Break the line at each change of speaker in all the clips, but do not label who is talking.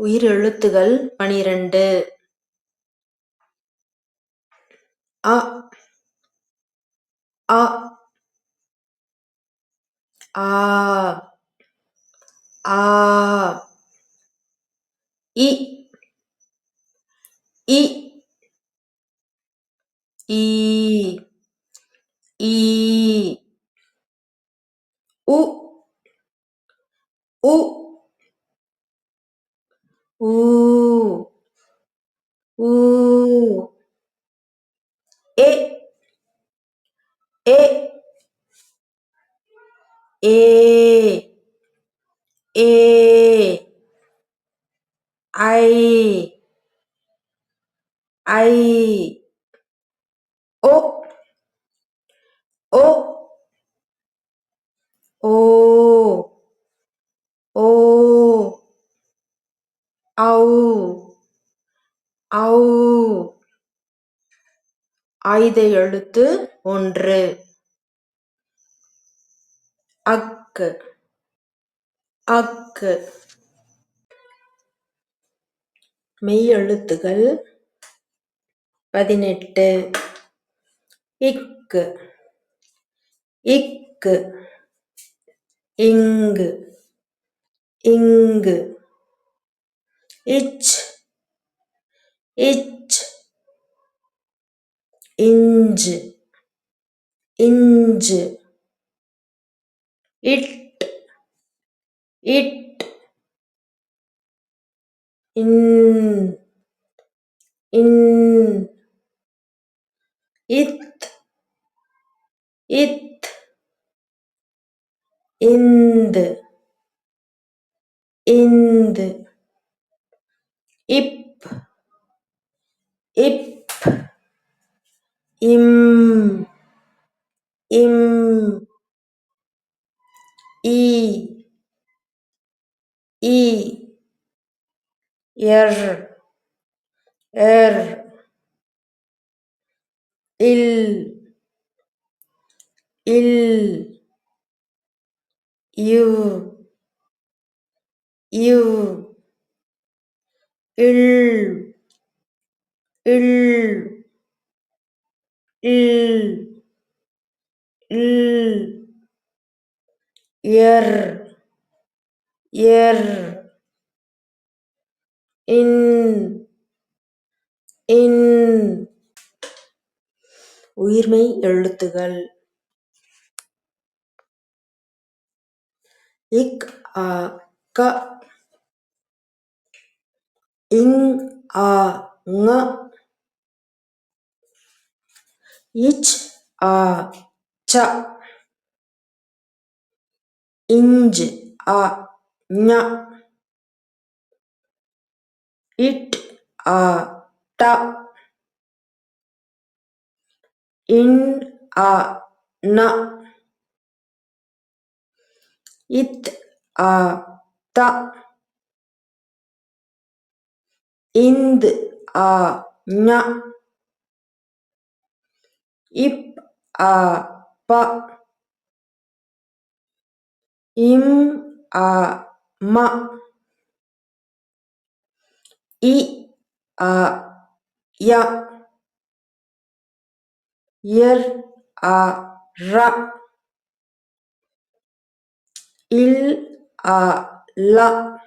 உயிர் எழுத்துகள் பனிரெண்டு. அ அ ஆ ஆ இ இ ஈ ஈ உ உ Ooh, ooh, U. U. E. E. E. E. I. ஆயுத எழுத்து ஒன்று. அக்கு. அக்கு. மெய்யெழுத்துகள் பதினெட்டு. இக்கு. இக்கு. இங்கு. இங்கு. இச். இச். inch inch it it in in it it ind ind ip ip im im i i er er il il iv iv il il இல் இல் எர் எர் இன் இன். உயிர்மை எழுத்துகள். இக் ஆ க. இங் ஆ ங. இச் ஆ ச இஞ்ச் ஆ ஞ இட் ஆ ட இன் ஆ ந இத் ஆ த இந்து ஆ ஞ 입 아빠 임 아마 이 아야 일 아라 일 아라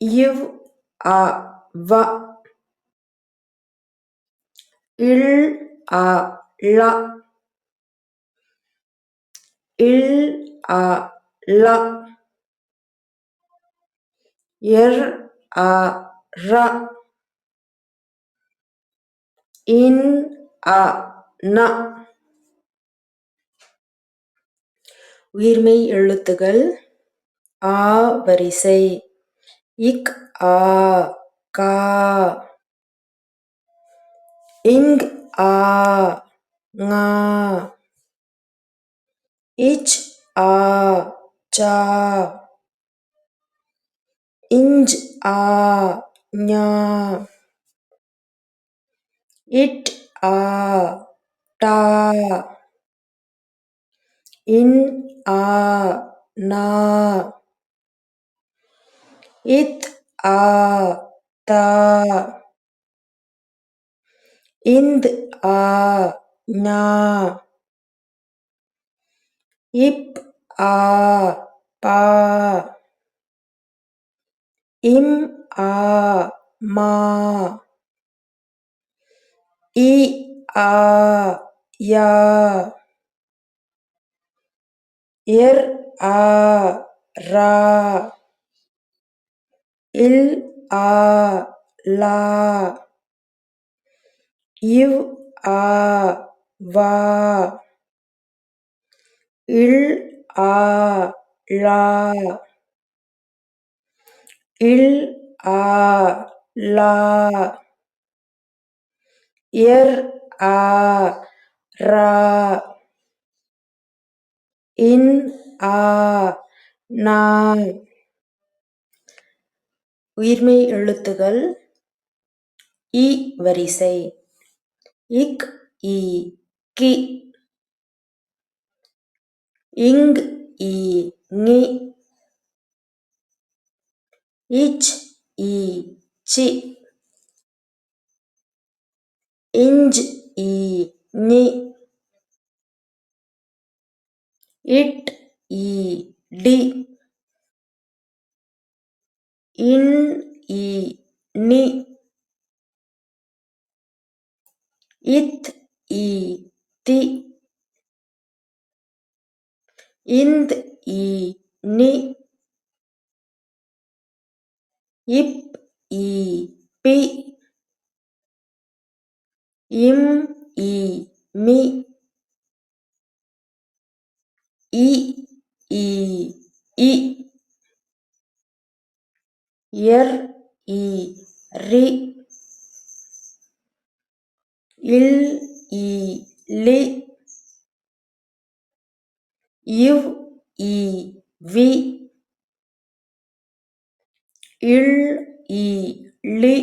ив ава இல் அ ல இல் அ ல எர் ஆ ர. இன் ஆ ந. உயிர்மெய் எழுத்துகள் ஆ வரிசை. இக் ஆ கா. இங் ஆ ஙா இச் ஆ சா இஞ்ச் ஆ ஞா இட் ஆ டா இன் ஆ நா இத் ஆ தா இந்த் ஆ ஞா. இப் ஆ பா. இம் ஆ மா. இ ஆ யா. இர் ஆ ரா. இல் ஆ லா. இவ் ஆ வா இல் ஆ லா இல் ஆ லா இர் ஆ ரா இன் ஆ நா. உயிர்மெய் எழுத்துகள் இ வரிசை. இக் இ கி இங் இ ஞி இச் E C inch E ஞி it E D இன் இ நி it it ind ni, ip ipi im mi, i i i. Ir i ri. இல் இ லி இவ் இ வி இல் இ லி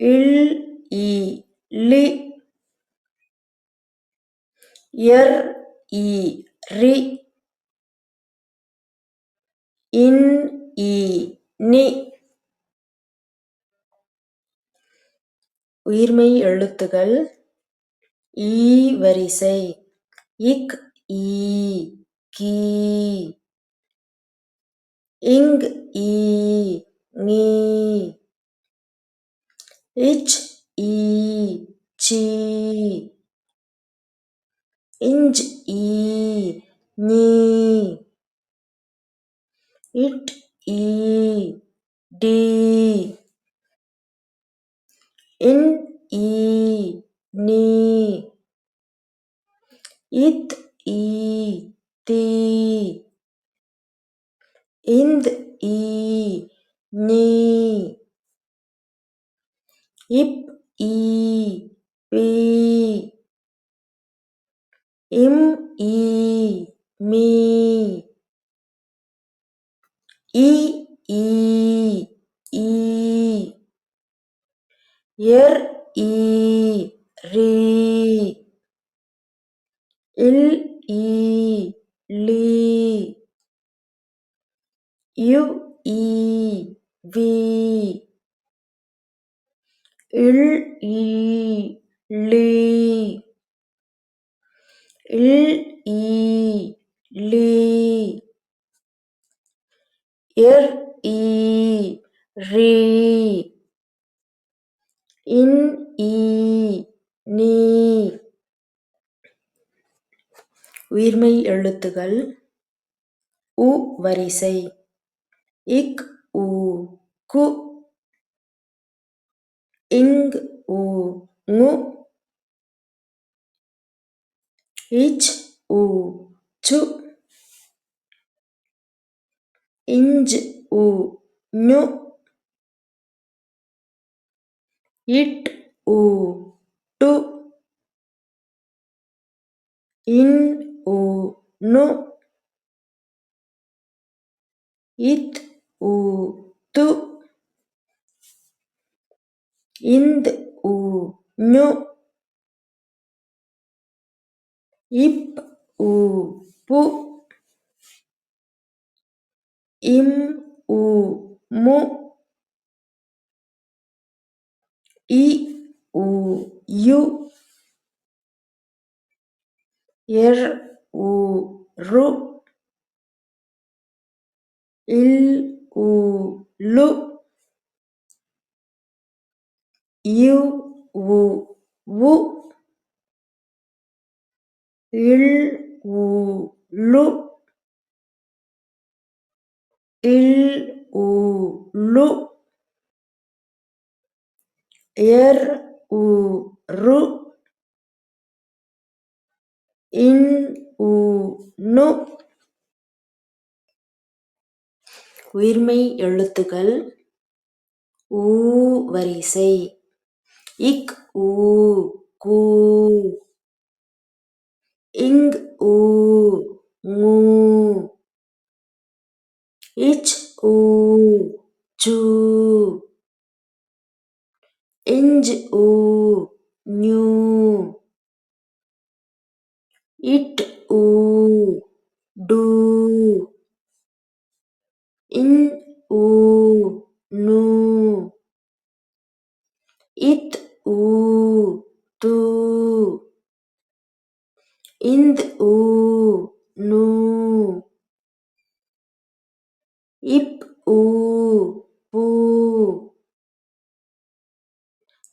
இல் இ லி எர் இ ரி இன் இ நி. உயிர்மெய் எழுத்துகள் ஈ வரிசை. இக் ஈ கீ. இங் ஈ நீ இச் ஈ சீ. இஞ்ச் ஈ நீ. இட் ஈ டீ. in e ni. It e ti. Ind e ni. Ip e pi. Im e mi. I e இர் ஈ ரீ. இல் ஈ லீ. U E V. இல் ஈ லீ. இல் ஈ லீ. இர் ஈ ரீ. இன் ஈ நீ. உயிர்மை எழுத்துகள். உ வரிசை. இக் உ. கு இங் உ. ஙு இச் உ. சு. இஞ்ச் உ. ஞு. ಇಟ್ ಊ ಟ್ಟು ಇನ್ ಉ ನು ಇತ್ ಊ ತು ಇಂದ್ ಊ ನು ಇಪ್ ಊ ಪು ಇಂ ಉ ಮು இ உ யு எர் உ ரு இல் உ லு யு உ வு இல் உ லு இல் உ லு. எர் உ ரு இன் உ நு. உயிர்மெய் எழுத்துக்கள். ஊ வரிசை. இக் ஊ கூ. இங் ஊ ஙூ இச் ஊ சு ing u new it u do in u no it u do in u no ip u boo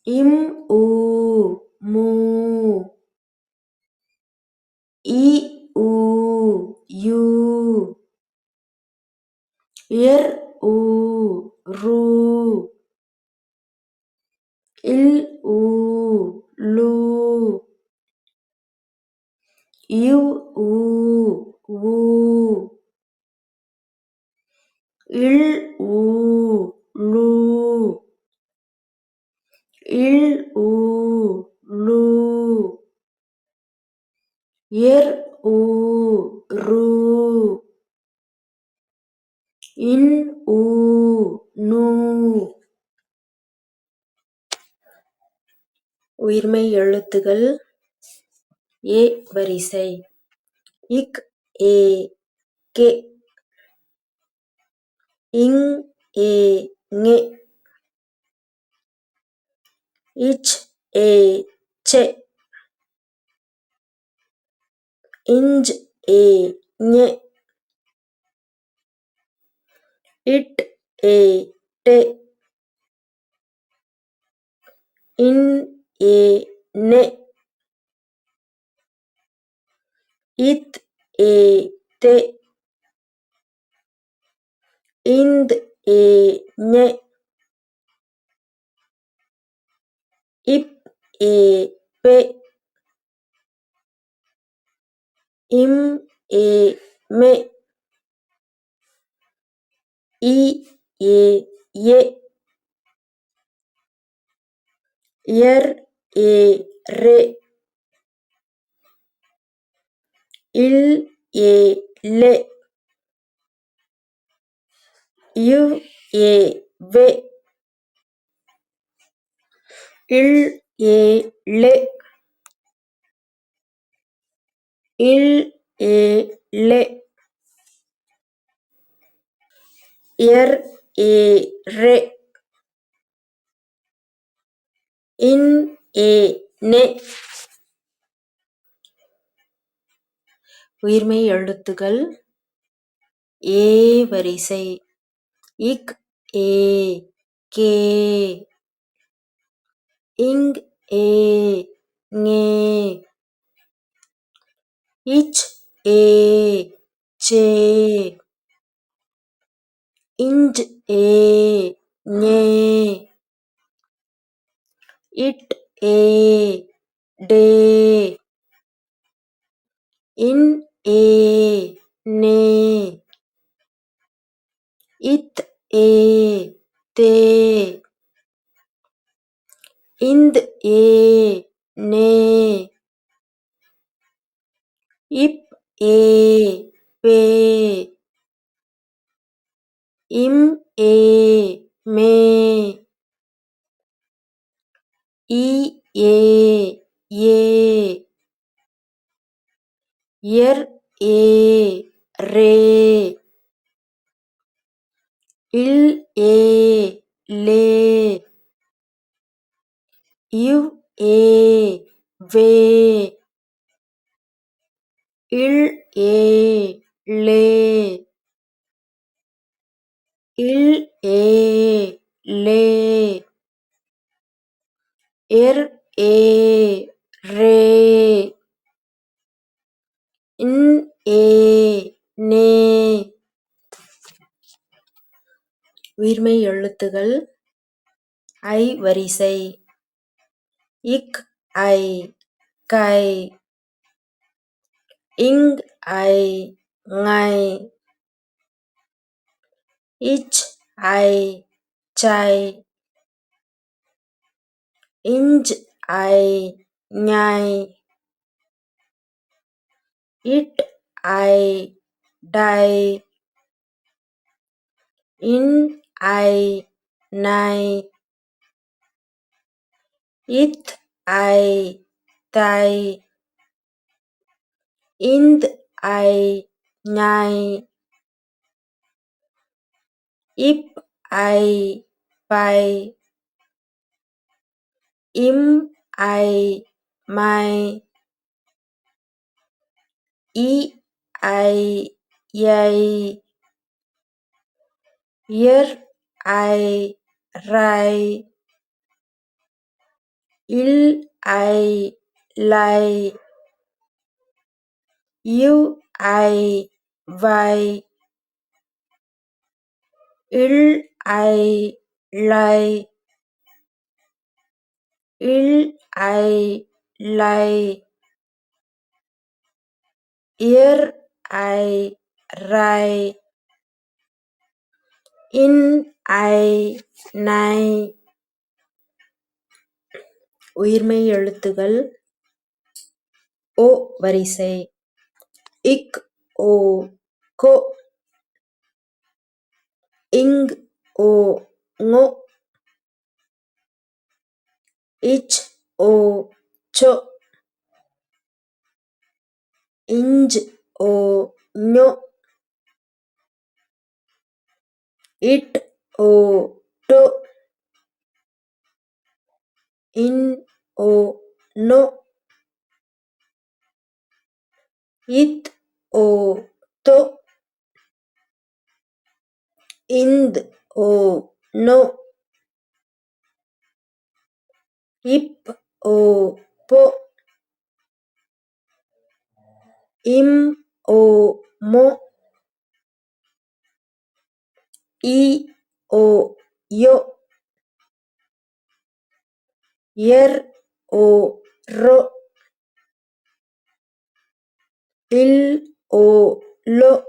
임우 무. 이우 유. 일우 루. 일우 루. 이우 우 일우 루. இல் ஊ லூ எர் ஊ ரு இன் ஊ நூ. உயிர்மை எழுத்துகள். ஏ வரிசை. இக் ஏ கே. இங் ஏ ஞே ಇಚ್.ಎ.ಚೆ ಇಂಜ್.ಎ.ನ್ಯೆ ಇಟ್.ಎ.ಟೆ ಇನ್.ಎ.ನೆ ಇತ್.ಎ.ತೆ ಇಂದ್.ಎ.ನ್ಯೆ い、え、べ、いん、え、め、い、え、ye, yer, e, re, il, e, le, you, e, ve, இல் ஏ லே. இல் ஏ எர் ஏ ரே. இன் ஏ நே. உயிர்மெய் எழுத்துகள் ஏ வரிசை. இக் ஏ கே. ing a nge ich a che inj a nye it a de in a ne it a te இந்த் ஏ நே. இப் ஏ பே. இம் ஏ மே. இ ஏ ஏ. எர் ஏ ரே. இல் ஏ லே. இவ் ஏ வே இல் ஏ லே. இல் ஏ லே. எர் ஏ ரே. இன் ஏ நே. உயிர்மெய் எழுத்துகள் ஐ வரிசை. ik, ai cày ing, ai ngày ich, ai chày inch ai nhai it, ai đai in, ai, nai it I thy ind I nigh if, I by im I my e I yay I ry இல் ஐ லை இவ் ஐ வை இல் உயிர்மெய் எழுத்துகள் ஒ வரிசை இக் ஓ கொ இங் ஓ ஞொ இச் ஓ சொ இஞ்ச் ஓ ஞொ it O டொ in o no it o to ind o no ip o po im o mo i o yo Yer o ro. Il o lo.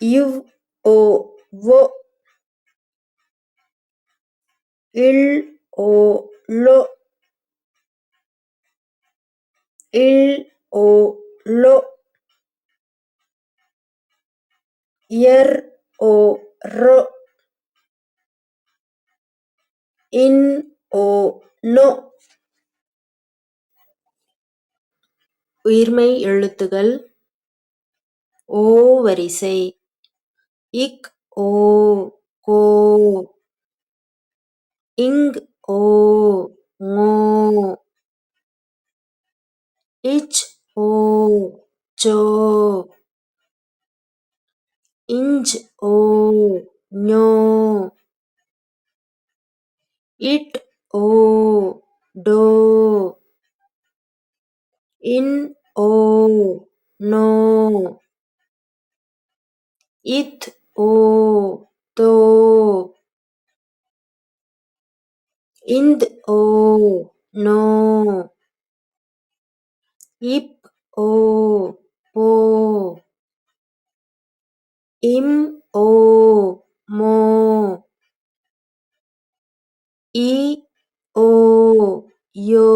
Yuv o vo. Il o lo. Il o lo. Yer o ro. இன் ஓ நோ. உயிர்மெய் எழுத்துகள். ஓ வரிசை. இக் ஓ கோ. இங் ஓ ஞோ இச் ஓ சோ. இஞ்ச் ஓ ஞோ. it o do in o no it o to ind o no ip o. Po im o யோ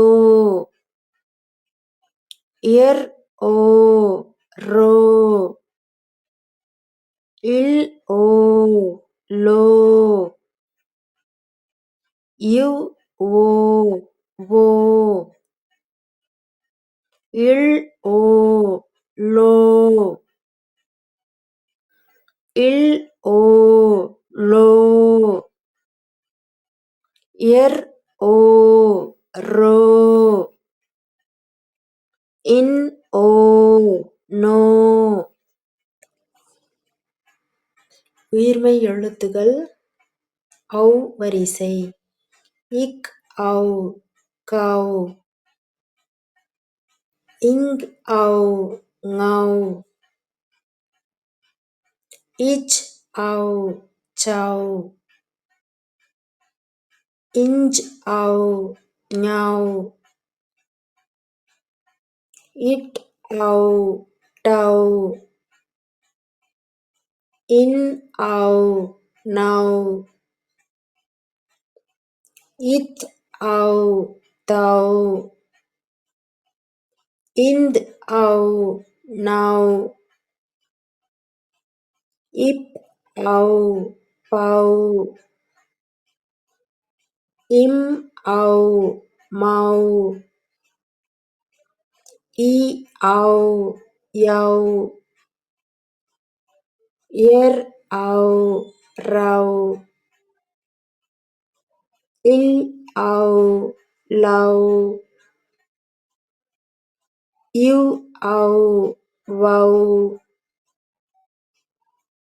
எர் ஓ ரோ இல் ஓ லோ இவ் ஓ வோ இல் ஓ லோ இல் ஓ லோ எர் ஓ ரோ. இன் ஓ நோ. உயிர்மை எழுத்துகள். ஔ வரிசை. இக் ஔ கௌ இங் ஔ ngau இச் au chau inch au now it out out in out now. It out out in out now. It out out im ầu mầu y ầu dầu er ầu rầu il ầu lầu yêu ầu vầu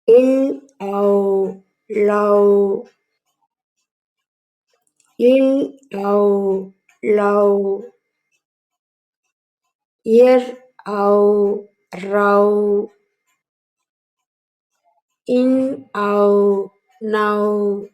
il ầu lầu in au lau er au rau in au now